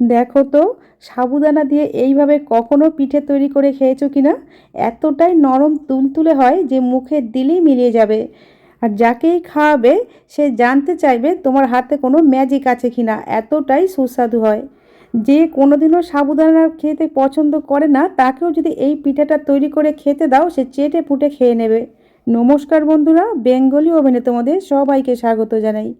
দেখো তো, সাবুদানা দিয়ে এইভাবে কখনো পিঠে তৈরি করে খেয়েছো কি না এতটাই নরম তুলতুলে হয় যে মুখে দিলেই মিলিয়ে যাবে। আর যাকেই খাওয়াবে, সে জানতে চাইবে তোমার হাতে কোনো ম্যাজিক আছে কি না এতটাই সুস্বাদু হয়। যে কোনোদিনও সাবুদানা খেতে পছন্দ করে না, তাকেও যদি এই পিঠাটা তৈরি করে খেতে দাও, সে চেটে ফুটে খেয়ে নেবে। নমস্কার বন্ধুরা, বেঙ্গলি ওভেনে তোমাদের সবাইকে স্বাগত জানাই।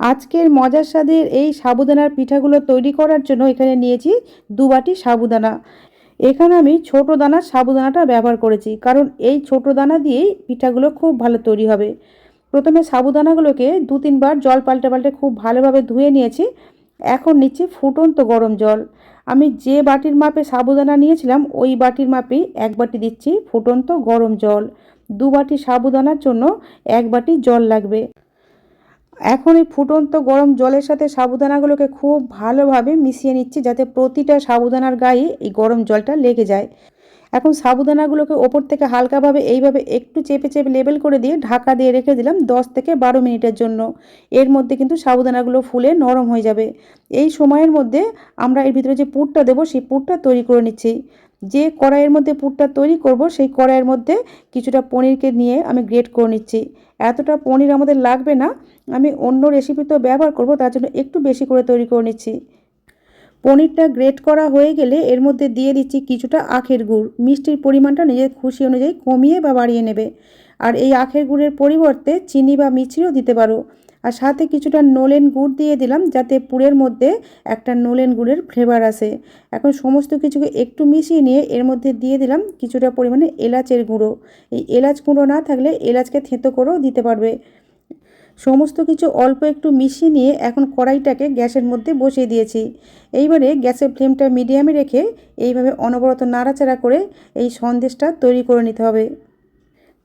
আজকের মজার স্বাদের এই সাবুদানার পিঠাগুলো তৈরি করার জন্য এখানে নিয়েছি দু বাটি সাবুদানা। এখানে আমি ছোট দানার সাবুদানাটা ব্যবহার করেছি, কারণ এই ছোট দানা দিয়েই পিঠাগুলো খুব ভালো তৈরি হবে। প্রথমে সাবুদানাগুলোকে দু তিনবার জল পাল্টে পাল্টে খুব ভালোভাবে ধুয়ে নিয়েছি। এখন নিচ্ছি ফুটন্ত গরম জল। আমি যে বাটির মাপে সাবুদানা নিয়েছিলাম, ওই বাটির মাপেই এক বাটি দিচ্ছি ফুটন্ত গরম জল। দু বাটি সাবুদানার জন্য এক বাটি জল লাগবে। এখন এই ফুটন্ত গরম জলের সাথে সাবুদানাগুলোকে খুব ভালোভাবে মিশিয়ে নিচ্ছি যাতে প্রতিটা সাবুদানার গায়ে এই গরম জলটা লেগে যায়। এখন সাবুদানাগুলোকে ওপর থেকে হালকাভাবে এইভাবে একটু চেপে চেপে লেবেল করে দিয়ে ঢাকা দিয়ে রেখে দিলাম দশ থেকে বারো মিনিটের জন্য। এর মধ্যে কিন্তু সাবুদানাগুলো ফুলে নরম হয়ে যাবে। এই সময়ের মধ্যে আমরা এর ভিতরে যে পুরটা দেবো, সেই পুরটা তৈরি করে নিচ্ছি। যে কড়াইয়ের মধ্যে পুরটা তৈরি করব, সেই কড়াইয়ের মধ্যে কিছুটা পনিরকে নিয়ে আমি গ্রেট করে নিচ্ছি। এতটা পনির আমাদের লাগবে না। আমি অন্য রেসিপিতেও ব্যবহার করব, তার জন্য একটু বেশি করে তৈরি করে নিচ্ছি। পনিরটা গ্রেট করা হয়ে গেলে এর মধ্যে দিয়ে দিচ্ছি কিছুটা আখের গুড়। মিষ্টির পরিমাণটা নিজের খুশি অনুযায়ী কমিয়ে বা বাড়িয়ে নেবে। আর এই আখের গুড়ের পরিবর্তে চিনি বা মিছরিও দিতে পারো। আর সাথে কিছুটা নোলেন গুড় দিয়ে দিলাম, যাতে পুরের মধ্যে একটা নোলেন গুড়ের ফ্লেভার আসে। এখন সমস্ত কিছুকে একটু মিশিয়ে নিয়ে এর মধ্যে দিয়ে দিলাম কিছুটা পরিমাণে এলাচের গুঁড়ো। এই এলাচ গুঁড়ো না থাকলে এলাচকে থেঁতো করেও দিতে পারবে। সমস্ত কিছু অল্প একটু মিশিয়ে নিয়ে এখন কড়াইটাকে গ্যাসের মধ্যে বসিয়ে দিয়েছি। এইবারে গ্যাসের ফ্লেমটা মিডিয়ামে রেখে এইভাবে অনবরত নাড়াচাড়া করে এই সন্দেশটা তৈরি করে নিতে হবে।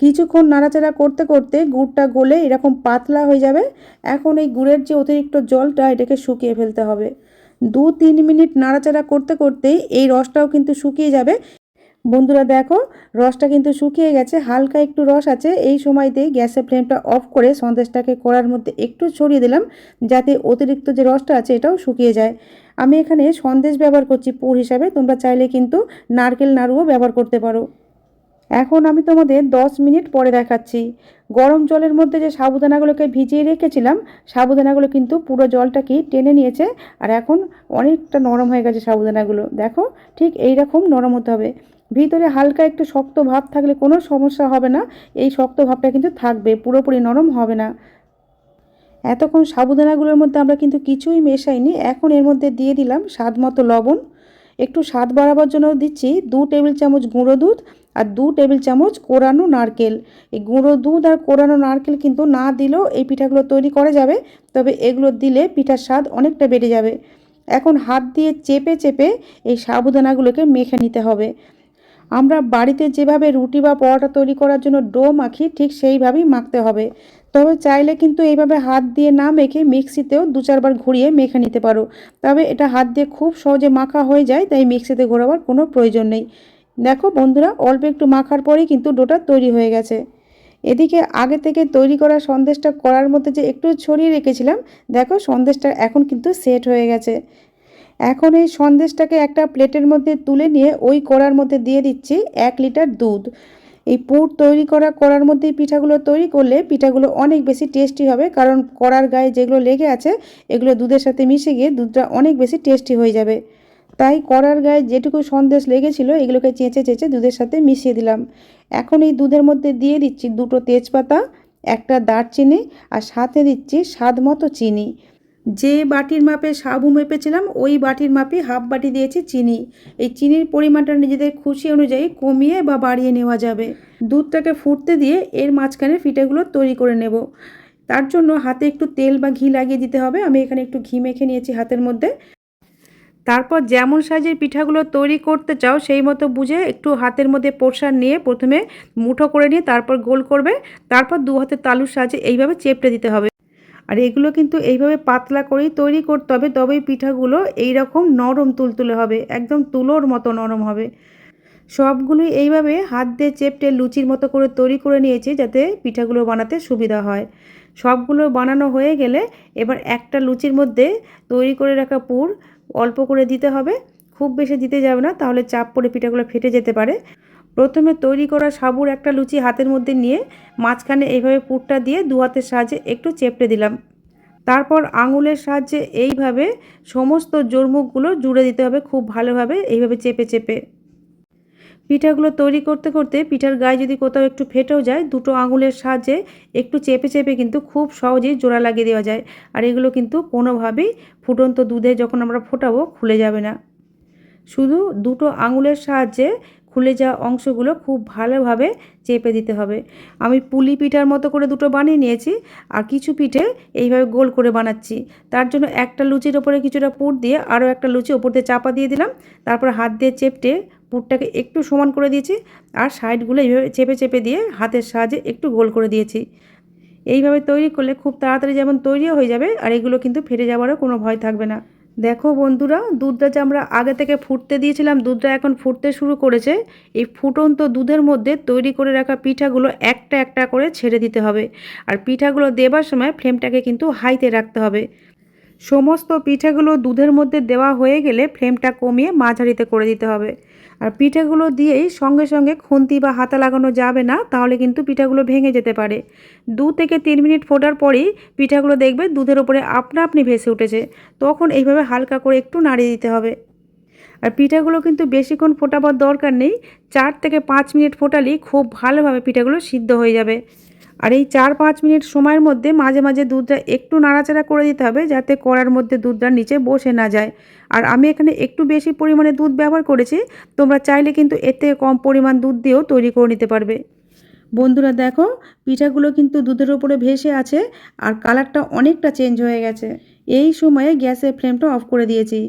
কিছুক্ষণ নাড়াচাড়া করতে করতে গুড়টা গলে এরকম পাতলা হয়ে যাবে। এখন এই গুড়ের যে অতিরিক্ত জলটা এটাকে শুকিয়ে ফেলতে হবে। দু তিন মিনিট নাড়াচাড়া করতে করতেই এই রসটাও কিন্তু শুকিয়ে যাবে। বন্ধুরা দেখো, রসটা কিন্তু শুকিয়ে গেছে, হালকা একটু রস আছে। এই সময়তেই গ্যাসের ফ্লেমটা অফ করে সন্দেশটাকে কড়ার মধ্যে একটু ছড়িয়ে দিলাম, যাতে অতিরিক্ত যে রসটা আছে এটাও শুকিয়ে যায়। আমি এখানে সন্দেশ ব্যবহার করছি পুর হিসাবে, তোমরা চাইলে কিন্তু নারকেল নাড়ুও ব্যবহার করতে পারো। এখন আমি তোমাদের দশ মিনিট পরে দেখাচ্ছি। গরম জলের মধ্যে যে সাবুদানাগুলোকে ভিজিয়ে রেখেছিলাম, সাবুদানাগুলো কিন্তু পুরো জলটাকে টেনে নিয়েছে, আর এখন অনেকটা নরম হয়ে গেছে সাবুদানাগুলো। দেখো, ঠিক এই রকম নরম হতে হবে। ভিতরে হালকা একটু শক্ত ভাব থাকলে কোনো সমস্যা হবে না, এই শক্ত ভাবটা কিন্তু থাকবে, পুরোপুরি নরম হবে না। এতক্ষণ সাবুদানাগুলোর মধ্যে আমরা কিন্তু কিছুই মেশাইনি, এখন এর মধ্যে দিয়ে দিলাম স্বাদ মতো লবণ। একটু স্বাদ বাড়াবার জন্য দিচ্ছি দু টেবিল চামচ গুঁড়ো দুধ আর দু টেবিল চামচ কোরানো নারকেল। এই গুঁড়ো দুধ আর কোরানো নারকেল কিন্তু না দিলেও এই পিঠাগুলো তৈরি করা যাবে, তবে এগুলো দিলে পিঠার স্বাদ অনেকটা বেড়ে যাবে। এখন হাত দিয়ে চেপে চেপে এই সাবুদানাগুলোকে মেখে নিতে হবে। আমরা বাড়িতে যেভাবে রুটি বা পরোটা তৈরি করার জন্য ডো মাখি ঠিক সেইভাবেই মাখতে হবে। তবে চাইলে কিন্তু এইভাবে হাত দিয়ে না মেখে মিক্সিতেও দু চারবার ঘুরিয়ে মেখে নিতে পারো। তবে এটা হাত দিয়ে খুব সহজে মাখা হয়ে যায়, তাই মিক্সিতে ঘোরাবার কোনো প্রয়োজন নেই। দেখো বন্ধুরা, অল্প একটু মাখার পরেই কিন্তু ডোটা তৈরি হয়ে গেছে। এদিকে আগে থেকে তৈরি করা সন্দেশটা করার মধ্যে যে একটু ছড়িয়ে রেখেছিলাম, দেখো সন্দেশটা এখন কিন্তু সেট হয়ে গেছে। এখন এই সন্দেশটাকে একটা প্লেটের মধ্যে তুলে নিয়ে ওই কড়ার মধ্যে দিয়ে দিচ্ছি এক লিটার দুধ। এই পুর তৈরি করা কড়ার মধ্যে পিঠাগুলো তৈরি করলে পিঠাগুলো অনেক বেশি টেস্টি হবে। কারণ কড়ার গায়ে যেগুলো লেগে আছে, এগুলো দুধের সাথে মিশে গিয়ে দুধটা অনেক বেশি টেস্টি হয়ে যাবে। তাই কড়ার গায়ে যেটুকু সন্দেশ লেগেছিল, এগুলোকে চেঁচে চেঁচে দুধের সাথে মিশিয়ে দিলাম। এখন এই দুধের মধ্যে দিয়ে দিচ্ছি দুটো তেজপাতা, একটা দারচিনি আর সাথে দিচ্ছি স্বাদ মতো চিনি। যে বাটির মাপে সাবু মেপেছিলাম, ওই বাটির মাপে হাফ বাটি দিয়েছি চিনি। এই চিনির পরিমাণটা নিজেদের খুশি অনুযায়ী কমিয়ে বা বাড়িয়ে নেওয়া যাবে। দুধটাকে ফুটতে দিয়ে এর মাঝখানে ফিটেগুলো তৈরি করে নেব। তার জন্য হাতে একটু তেল বা ঘি লাগিয়ে দিতে হবে। আমি এখানে একটু ঘি মেখে নিয়েছি হাতের মধ্যে। তারপর যেমন সাইজের পিঠাগুলো তৈরি করতে চাও, সেই মতো বুঝে একটু হাতের মধ্যে পোরশান নিয়ে প্রথমে মুঠো করে নিয়ে তারপর গোল করবে। তারপর দু হাতের তালুর সাহায্যে এইভাবে চেপটে দিতে হবে। আর এগুলো কিন্তু এইভাবে পাতলা করেই তৈরি করতে হবে, তবেই পিঠাগুলো এই রকম নরম তুলতুলে হবে, একদম তুলোর মতো নরম হবে। সবগুলোই এইভাবে হাত দিয়ে চেপটে লুচির মতো করে তৈরি করে নিয়েছি যাতে পিঠাগুলো বানাতে সুবিধা হয়। সবগুলো বানানো হয়ে গেলে এবার একটা লুচির মধ্যে তৈরি করে রাখা পুর অল্প করে দিতে হবে, খুব বেশি দিতে যাবে না, তাহলে চাপ পড়ে পিঠাগুলো ফেটে যেতে পারে। প্রথমে তৈরি করা সাবুর একটা লুচি হাতের মধ্যে নিয়ে মাঝখানে এইভাবে পুরটা দিয়ে দু হাতের সাহায্যে একটু চেপটে দিলাম। তারপর আঙুলের সাহায্যে এইভাবে সমস্ত জোরমুখগুলো জুড়ে দিতে হবে খুব ভালোভাবে, এইভাবে চেপে চেপে। পিঠাগুলো তৈরি করতে করতে পিঠার গায়ে যদি কোথাও একটু ফেটেও যায়, দুটো আঙুলের সাহায্যে একটু চেপে চেপে কিন্তু খুব সহজেই জোড়া লাগিয়ে দেওয়া যায়। আর এগুলো কিন্তু কোনোভাবেই ফুটন্ত দুধে যখন আমরা ফোটাবো, খুলে যাবে না। শুধু দুটো আঙুলের সাহায্যে খুলে যাওয়া অংশগুলো খুব ভালোভাবে চেপে দিতে হবে। আমি পুলি পিঠার মতো করে দুটো বানিয়ে নিয়েছি আর কিছু পিঠে এইভাবে গোল করে বানাচ্ছি। তার জন্য একটা লুচির ওপরে কিছুটা পুর দিয়ে আরও একটা লুচি ওপর দিয়ে চাপা দিয়ে দিলাম। তারপর হাত দিয়ে চেপটে পুরটাকে একটু সমান করে দিয়েছি আর সাইডগুলো এইভাবে চেপে চেপে দিয়ে হাতের সাহায্যে একটু গোল করে দিয়েছি। এইভাবে তৈরি করলে খুব তাড়াতাড়ি যেমন তৈরিও হয়ে যাবে আর এগুলো কিন্তু ফেটে যাওয়ারও কোনো ভয় থাকবে না। দেখো বন্ধুরা, দুধটা যে আমরা আগে থেকে ফুটতে দিয়েছিলাম, দুধটা এখন ফুটতে শুরু করেছে। এই ফুটন্ত দুধের মধ্যে তৈরি করে রাখা পিঠাগুলো একটা একটা করে ছেড়ে দিতে হবে। আর পিঠাগুলো দেবার সময় ফ্লেমটাকে কিন্তু হাইতে রাখতে হবে। সমস্ত পিঠাগুলো দুধের মধ্যে দেওয়া হয়ে গেলে ফ্লেমটা কমিয়ে মাঝারিতে করে দিতে হবে। আর পিঠাগুলো দিয়েই সঙ্গে সঙ্গে খুন্তি বা হাতা লাগানো যাবে না, তাহলে কিন্তু পিঠাগুলো ভেঙে যেতে পারে। দু থেকে তিন মিনিট ফোটার পরেই পিঠাগুলো দেখবে দুধের ওপরে আপনা আপনি ভেসে উঠেছে। তখন এইভাবে হালকা করে একটু নাড়িয়ে দিতে হবে। আর পিঠাগুলো কিন্তু বেশিক্ষণ ফোটাবার দরকার নেই, চার থেকে পাঁচ মিনিট ফোটালেই খুব ভালোভাবে পিঠাগুলো সিদ্ধ হয়ে যাবে। আর এই চার পাঁচ মিনিট সময়ের মধ্যে মাঝে মাঝে দুধটা একটু নাড়াচাড়া করে দিতে হবে যাতে কড়ার মধ্যে দুধটা নিচে বসে না যায়। আর আমি এখানে একটু বেশি পরিমাণে দুধ ব্যবহার করেছি, তোমরা চাইলে কিন্তু এর থেকে কম পরিমাণ দুধ দিয়েও তৈরি করে নিতে পারবে। বন্ধুরা দেখো, পিঠাগুলো কিন্তু দুধের ওপরে ভেসে আছে আর কালারটা অনেকটা চেঞ্জ হয়ে গেছে। এই সময়ে গ্যাসের ফ্লেমটা অফ করে দিয়েছি।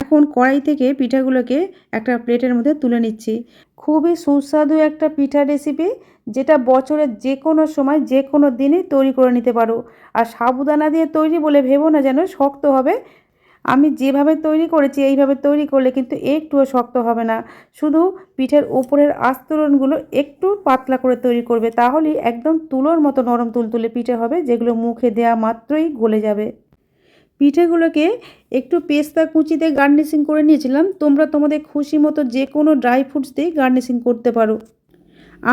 এখন কড়াই থেকে পিঠাগুলোকে একটা প্লেটের মধ্যে তুলে নিচ্ছি। খুবই সুস্বাদু একটা পিঠা রেসিপি যেটা বছরের যে কোনো সময় যে কোনো দিনে তৈরি করে নিতে পারো। আর সাবুদানা দিয়ে তৈরি বলে ভেবো না যেন, শক্ত হবে। আমি যেভাবে তৈরি করেছি, এইভাবে তৈরি করলে কিন্তু একটুও শক্ত হবে না। শুধু পিঠের ওপরের আস্তরণগুলো একটু পাতলা করে তৈরি করবে, তাহলেই একদম তুলোর মতো নরম তুলতুলে পিঠে হবে, যেগুলো মুখে দেওয়া মাত্রই গলে যাবে। পিঠেগুলোকে একটু পেস্তা কুচিতে গার্নিশিং করে নিয়েছিলাম। তোমরা তোমাদের খুশি মতো যে কোনো ড্রাই ফ্রুটস দিয়ে গার্নিশিং করতে পারো।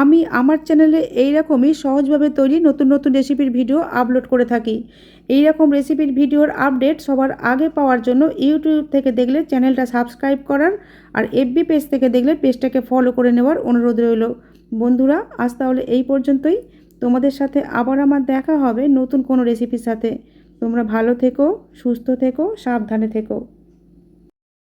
আমি আমার চ্যানেলে এই রকমই সহজভাবে তৈরি নতুন নতুন রেসিপির ভিডিও আপলোড করে থাকি। এই রকম রেসিপির ভিডিওর আপডেট সবার আগে পাওয়ার জন্য ইউটিউব থেকে দেখলে চ্যানেলটা সাবস্ক্রাইব করার আর এফবি পেজ থেকে দেখলে পেজটাকে ফলো করে নেওয়ার অনুরোধ রইল। বন্ধুরা, আজ তাহলে এই পর্যন্তই। তোমাদের সাথে আবার আমার দেখা হবে নতুন কোনো রেসিপির সাথে। তোমরা ভালো থেকো সুস্থ থেকো সাবধানে থেকো।